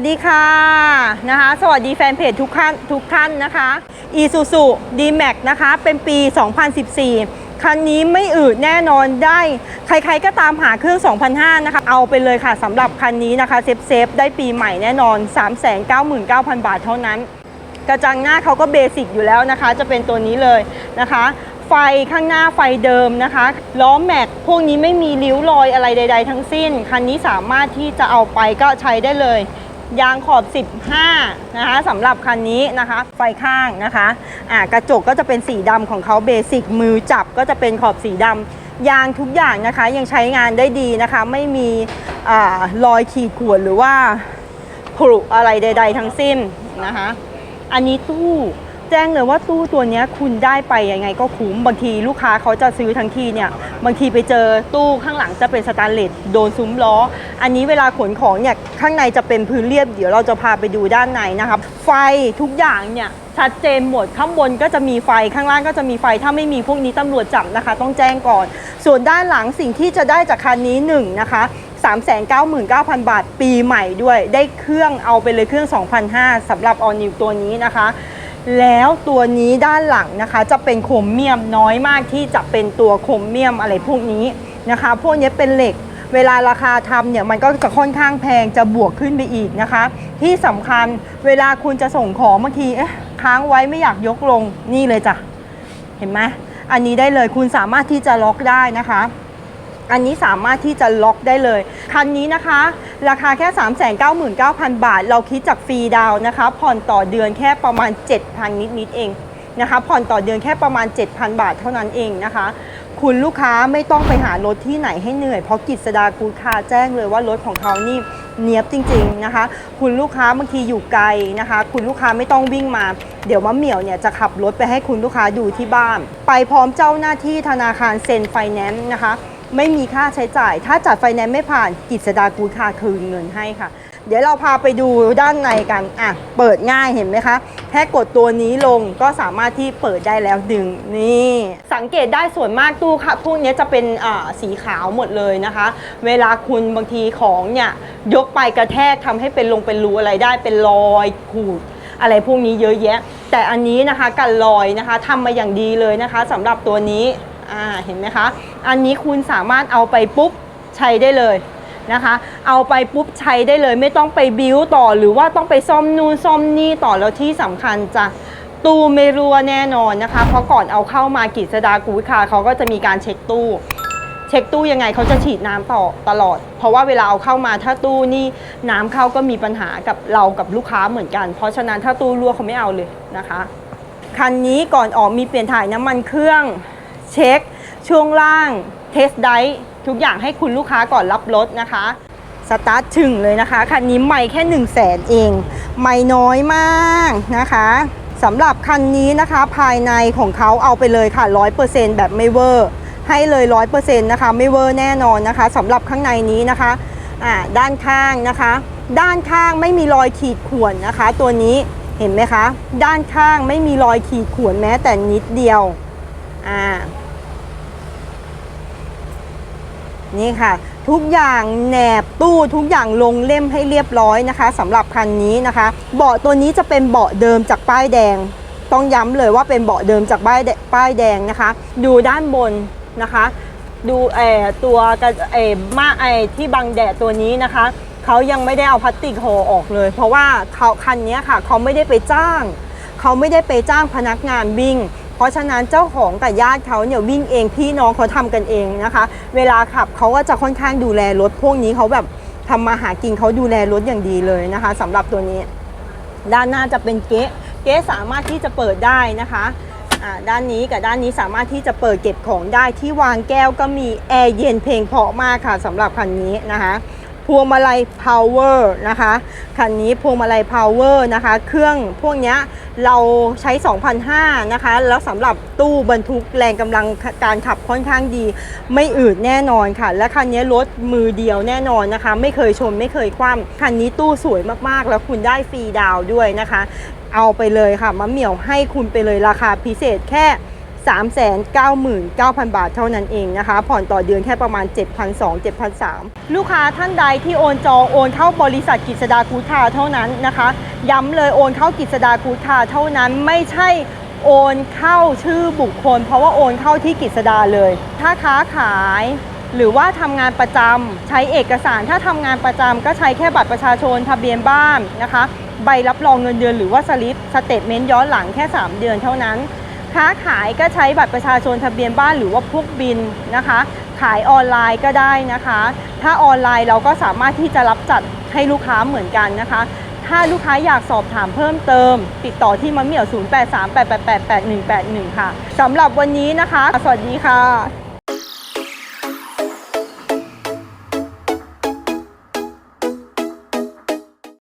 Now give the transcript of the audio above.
วัสดีค่ะนะคะ สวัสดีแฟนเพจทุกท่านทุกท่านนะคะ Isuzu D-Max นะคะ เป็นปี 2014 คันนี้ไม่อืดแน่นอนได้ ใครๆก็ตามหาเครื่อง2005นะคะ เอาไปเลยค่ะสำหรับคันนี้นะคะ เซฟเซฟๆได้ปีใหม่แน่นอน 399,000 บาทเท่านั้น กระจังหน้าเขาก็เบสิกอยู่แล้วนะคะ จะเป็นตัวนี้เลยนะคะไฟข้างหน้าไฟเดิมนะคะล้อแม็กพวกนี้ไม่มีริ้วรอยอะไรใด ๆ ทั้งสิ้น คันนี้สามารถที่จะเอาไปก็ใช้ได้เลย ยางขอบ 15 นะคะสำหรับคันนี้นะคะ ไฟข้างนะคะอ่ากระจกก็จะเป็นสีดำของเขาเบสิกมือจับก็จะเป็นขอบสีดำยางทุกอย่างนะคะ ยังใช้งานได้ดีนะคะ ไม่มีอารอยขีดข่วนหรือว่าผุอะไรใด ๆ ทั้งสิ้นนะคะ อันนี้ตู้ แจ้งเลยว่าตู้ตัวนี้คุณได้ไปยังไงก็คุ้มบางทีลูกค้าเขาจะซื้อทั้งทีเนี่ยบางทีไปเจอตู้ข้างหลังจะเป็นสแตนเลสโดนซุ้มล้อ อันนี้เวลาขนของเนี่ยข้างในจะเป็นพื้นเรียบเดี๋ยวเราจะพาไปดูด้านในนะครับไฟทุกอย่างเนี่ยชัดเจนหมดข้างบนก็จะมีไฟข้างล่างก็จะมีไฟถ้าไม่มีพวกนี้ตำรวจจับนะคะ ต้องแจ้งก่อน ส่วนด้านหลังสิ่งที่จะได้จากคันนี้หนึ่งนะคะ399,000 บาทปีใหม่ด้วย ได้เครื่องเอาไปเลยเครื่อง 2,500สำหรับออนิวตัวนี้นะคะ แล้วตัวนี้ด้านหลังนะคะจะเป็นโครเมียมน้อยมากที่จะเป็นตัวโครเมียมอะไรพวกนี้นะคะ พวกนี้เป็นเหล็กเวลาราคาทำเนี่ยมันก็จะค่อนข้างแพงจะบวกขึ้นไปอีกนะคะ ที่สำคัญเวลาคุณจะส่งของบางทีเอ๊ะค้างไว้ไม่อยากยกลงนี่เลยจ้ะ เห็นไหมอันนี้ได้เลยคุณสามารถที่จะล็อกได้นะคะ อันนี้สามารถที่จะล็อกได้เลย คันนี้นะคะ ราคาแค่ 399,000 บาท เราคิดจากฟรีดาวนะคะ ผ่อนต่อเดือนแค่ประมาณ 7,000 นิดๆเองนะคะผ่อนต่อเดือนแค่ประมาณ 7,000 บาทเท่านั้นเองนะคะ คุณลูกค้าไม่ต้องไปหารถที่ไหนให้เหนื่อย เพราะกิจสดากูคาแจ้งเลยว่ารถของเขานี่เนียบจริงๆนะคะ คุณลูกค้าบางทีอยู่ไกลนะคะ คุณลูกค้าไม่ต้องวิ่งมา เดี๋ยวมะเหมี่ยวเนี่ยจะขับรถไปให้คุณลูกค้าดูที่บ้าน ไปพร้อมเจ้าหน้าที่ธนาคารเซ็นไฟแนนซ์นะคะ ไม่มีค่าใช้จ่าย ถ้าจัดไฟแนนซ์ไม่ผ่านกิจสดากูดคาคืนเงินให้ค่ะ เดี๋ยวเราพาไปดูด้านในกันอะเปิดง่ายเห็นไหมคะ แค่กดตัวนี้ลงก็สามารถที่เปิดได้แล้วดึงนี่ สังเกตได้ส่วนมากตู้ค่ะ พวกนี้จะเป็นอ่าสีขาวหมดเลยนะคะ เวลาคุณบางทีของเนี่ยยกไปกระแทกทำให้เป็นลงเป็นรูอะไรได้เป็นรอยขูดอะไรพวกนี้เยอะแยะ แต่อันนี้นะคะกันรอยนะคะทำมาอย่างดีเลยนะคะสำหรับตัวนี้ อ่าเห็นไหมคะ อันนี้คุณสามารถเอาไปปุ๊บใช้ได้เลยนะคะ เอาไปปุ๊บใช้ได้เลยไม่ต้องไปบิ้วต่อหรือว่าต้องไปซ่อมนู่นซ่อมนี่ต่อแล้วที่สำคัญจะตู้ไม่รั่วแน่นอนนะคะ เพราะก่อนเอาเข้ามากิจสดากูดคาร์เขาก็จะมีการเช็คตู้ เช็คตู้ยังไงเขาจะฉีดน้ำต่อตลอด เพราะว่าเวลาเอาเข้ามาถ้าตู้นี่น้ำเข้าก็มีปัญหากับเรากับลูกค้าเหมือนกัน เพราะฉะนั้นถ้าตู้รั่วเขาไม่เอาเลยนะคะ คันนี้ก่อนออกมีเปลี่ยนถ่ายน้ำมันเครื่อง เช็ค ช่วงล่างเทสไดทุกอย่างให้คุณลูกค้าก่อนรับรถนะคะสตาร์ทถึงเลยนะคะคันนี้ไม่แค่1 0 0 0 0แสนเอง ไม่น้อยมากนะคะสำหรับคันนี้นะคะภายในของเขาเอาไปเลยค่ะ 100%แบบไม่เวอร์ ให้เลย 100%นะคะไม่เวอร์แน่นอนนะคะสำหรับข้างในนี้นะคะอ่าด้านข้างนะคะ ด้านข้างไม่มีรอยขีดข่วนนะคะ ตัวนี้เห็นไหมคะ ด้านข้างไม่มีรอยขีดข่วนแม้แต่นิดเดียว อ่า นี่ค่ะ ทุกอย่างแหนบตู้ทุกอย่างลงเล่มให้เรียบร้อยนะคะสำหรับคันนี้นะคะ เบาะตัวนี้จะเป็นเบาะเดิมจากป้ายแดง ต้องย้ำเลยว่าเป็นเบาะเดิมจากป้ายแดป้ายแดงนะคะ ดูด้านบนนะคะดูเออตัวกระเออมาไอที่บังแดดตัวนี้นะคะ เขายังไม่ได้เอาพลาสติกห่อออกเลย เพราะว่าเขาคันนี้ค่ะ เขาไม่ได้ไปจ้าง เขาไม่ได้ไปจ้างพนักงานวิ่ง เพราะฉะนั้นเจ้าของกับญาติเขาเนี่ยวิ่งเองพี่น้องเขาทำกันเองนะคะ เวลาขับเขาก็จะค่อนข้างดูแลรถพวกนี้เขาแบบทำมาหากินเขาดูแลรถอย่างดีเลยนะคะสำหรับตัวนี้ ด้านหน้าจะเป็นเก๊ะเก๊ะสามารถที่จะเปิดได้นะคะด้านนี้กับด้านนี้สามารถที่จะเปิดเก็บของได้ที่วางแก้วก็มีแอร์เย็นเพลงเพาะมากค่ะสำหรับคันนี้นะคะ พวงมาลัย power นะคะ คันนี้พวงมาลัย power นะคะ เครื่องพวกนี้เราใช้2,500นะคะ แล้วสำหรับตู้บรรทุกแรงกำลังการขับค่อนข้างดี ไม่อืดแน่นอนค่ะ และคันนี้รถมือเดียวแน่นอนนะคะ ไม่เคยชนไม่เคยคว่ำคันนี้ตู้สวยมากๆ แล้วคุณได้ฟรีดาวด้วยนะคะ เอาไปเลยค่ะมะเหมี่ยวให้คุณไปเลยราคาพิเศษแค่ 399,000 บาทเท่านั้นเองนะคะ ผ่อนต่อเดือนแค่ประมาณ 7,200 7,300 ลูกค้าท่านใดที่โอนจองโอนเข้าบริษัทกิจสดากูดคาเท่านั้นนะคะ ย้ำเลยโอนเข้ากิจสดากูดคาเท่านั้นไม่ใช่โอนเข้าชื่อบุคคล เพราะว่าโอนเข้าที่กิจสดาเลย ถ้าค้าขายหรือว่าทำงานประจำใช้เอกสารถ้าทำงานประจำก็ใช้แค่บัตรประชาชนทะเบียนบ้านนะคะ ใบรับรองเงินเดือนหรือว่าสลิปสเตทเมนต์ย้อนหลังแค่ 3 เดือนเท่านั้น ค้าขายก็ใช้บัตรประชาชนทะเบียนบ้านหรือว่าพวกบินนะคะ ขายออนไลน์ก็ได้นะคะ ถ้าออนไลน์เราก็สามารถที่จะรับจัดให้ลูกค้าเหมือนกันนะคะ ถ้าลูกค้าอยากสอบถามเพิ่มเติม ติดต่อที่มัมเหมี่ยว 0838888181 ค่ะสำหรับวันนี้นะคะ สวัสดีค่ะ